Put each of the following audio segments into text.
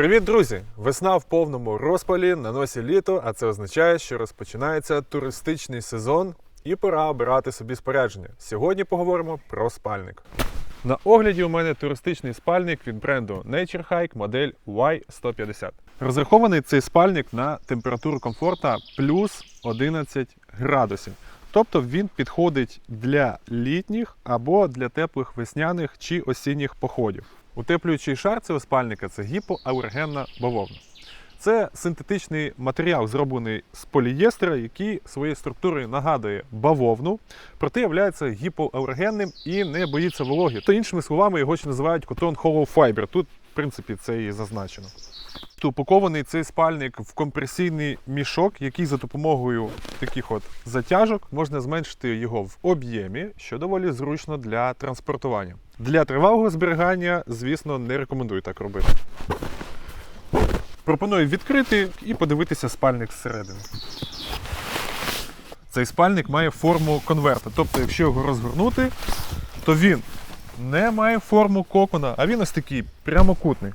Привіт, друзі! Весна в повному розпалі, на носі літо, а це означає, що розпочинається туристичний сезон і пора обирати собі спорядження. Сьогодні поговоримо про спальник. На огляді у мене туристичний спальник від бренду Nature Hike модель Y150. Розрахований цей спальник на температуру комфорта плюс 11 градусів. Тобто він підходить для літніх або для теплих весняних чи осінніх походів. Утеплюючий шар цього спальника це гіпоалергенна бавовна. Це синтетичний матеріал, зроблений з полієстера, який своєю структурою нагадує бавовну, проте є гіпоалергенним і не боїться вологи. То іншими словами його ще називають котон Hollow Fiber. Тут, в принципі, це і зазначено. Упакований цей спальник в компресійний мішок, який за допомогою таких от затяжок можна зменшити його в об'ємі, що доволі зручно для транспортування. Для тривалого зберігання, звісно, не рекомендую так робити. Пропоную відкрити і подивитися спальник зсередини. Цей спальник має форму конверта. Тобто, якщо його розгорнути, то він не має форму кокона, а він ось такий прямокутний.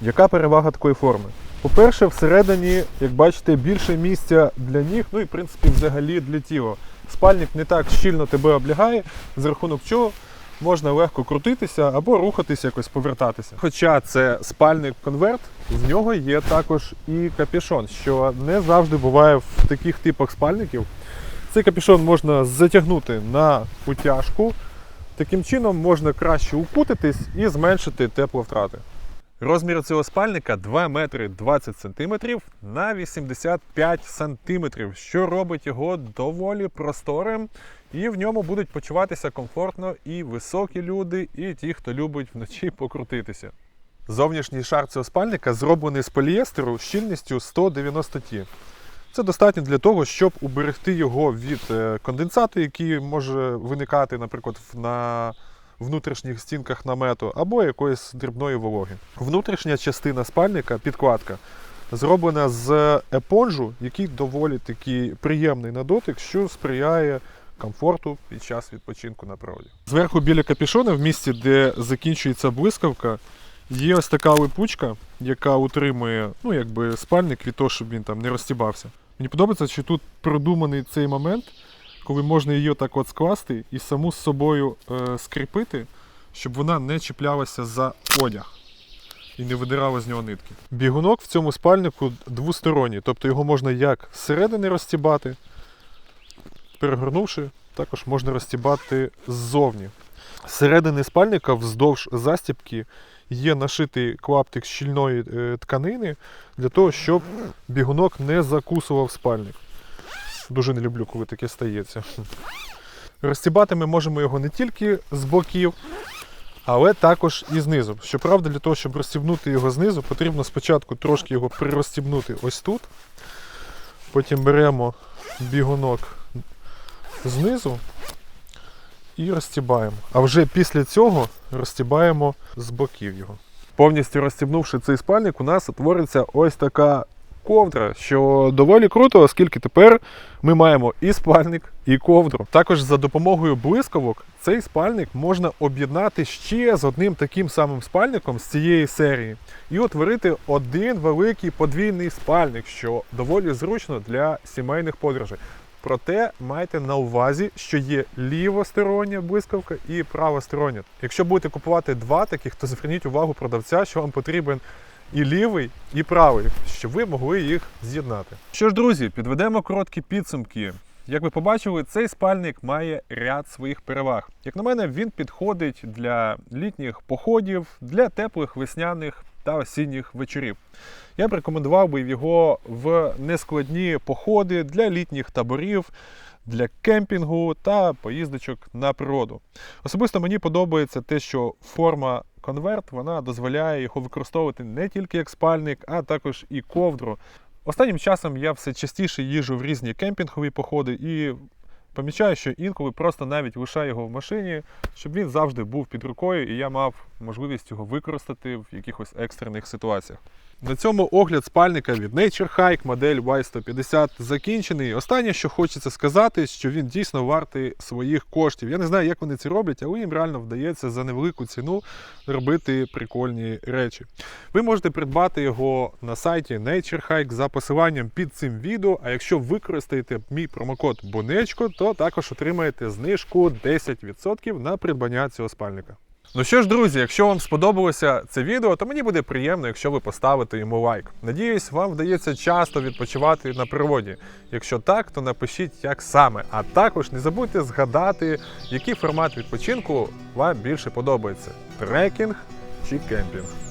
Яка перевага такої форми? По-перше, всередині, як бачите, більше місця для ніг, ну і в принципі взагалі для тіла. Спальник не так щільно тебе облягає, за рахунок чого можна легко крутитися або рухатися, якось повертатися. Хоча це спальник конверт, в нього є також і капюшон, що не завжди буває в таких типах спальників. Цей капюшон можна затягнути на утяжку. Таким чином можна краще укутитись і зменшити тепловтрати. Розмір цього спальника 2 метри 20 сантиметрів на 85 сантиметрів, що робить його доволі просторим, і в ньому будуть почуватися комфортно і високі люди, і ті, хто любить вночі покрутитися. Зовнішній шар цього спальника зроблений з полієстеру щільністю 190 Т. Це достатньо для того, щоб уберегти його від е, конденсату, який може виникати, наприклад, на внутрішніх стінках намету, або якоїсь дрібної вологи. Внутрішня частина спальника, підкладка, зроблена з епонжу, який доволі такий приємний на дотик, що сприяє комфорту під час відпочинку на природі. Зверху біля капюшона, в місці, де закінчується блискавка, є ось така липучка, яка утримує ну, якби, спальник від того, щоб він там не розтібався. Мені подобається, що тут продуманий цей момент, коли можна її так от скласти і саму з собою е, скріпити, щоб вона не чіплялася за одяг і не видирала з нього нитки. Бігунок в цьому спальнику двосторонній, тобто його можна як зсередини розтібати, перегорнувши, також можна розтібати ззовні. З середини спальника вздовж застібки є нашитий клаптик щільної е, тканини для того, щоб бігунок не закусував спальник. Дуже не люблю, коли таке стається. Розтібати ми можемо його не тільки з боків, але також і знизу. Щоправда, для того, щоб розстібнути його знизу, потрібно спочатку трошки його прирозстібнути ось тут. Потім беремо бігунок знизу і розстібаємо. А вже після цього розстібаємо з боків його. Повністю розстібнувши цей спальник, у нас утвориться ось така ковдра, що доволі круто, оскільки тепер ми маємо і спальник, і ковдру. Також за допомогою блискавок цей спальник можна об'єднати ще з одним таким самим спальником з цієї серії і утворити один великий подвійний спальник, що доволі зручно для сімейних подорожей. Проте майте на увазі, що є лівостороння блискавка і правостороння. Якщо будете купувати два таких, то зверніть увагу продавця, що вам потрібен і лівий, і правий, щоб ви могли їх з'єднати. Що ж, друзі, підведемо короткі підсумки. Як ви побачили, цей спальник має ряд своїх переваг. Як на мене, він підходить для літніх походів, для теплих весняних та осінніх вечорів. Я б рекомендував би його в нескладні походи для літніх таборів, для кемпінгу та поїздочок на природу. Особисто мені подобається те, що форма конверт вона дозволяє його використовувати не тільки як спальник, а також і ковдру. Останнім часом я все частіше їжджу в різні кемпінгові походи і помічаю, що інколи просто навіть лишаю його в машині, щоб він завжди був під рукою і я мав можливість його використати в якихось екстрених ситуаціях. На цьому огляд спальника від Nature Hike модель Y150 закінчений. Останнє, що хочеться сказати, що він дійсно вартий своїх коштів. Я не знаю, як вони це роблять, але їм реально вдається за невелику ціну робити прикольні речі. Ви можете придбати його на сайті Nature Hike за посиланням під цим відео. А якщо використаєте мій промокод Бонечко, то також отримаєте знижку 10% на придбання цього спальника. Ну що ж, друзі, якщо вам сподобалося це відео, то мені буде приємно, якщо ви поставите йому лайк. Надіюсь, вам вдається часто відпочивати на природі. Якщо так, то напишіть як саме. А також не забудьте згадати, який формат відпочинку вам більше подобається: трекінг чи кемпінг.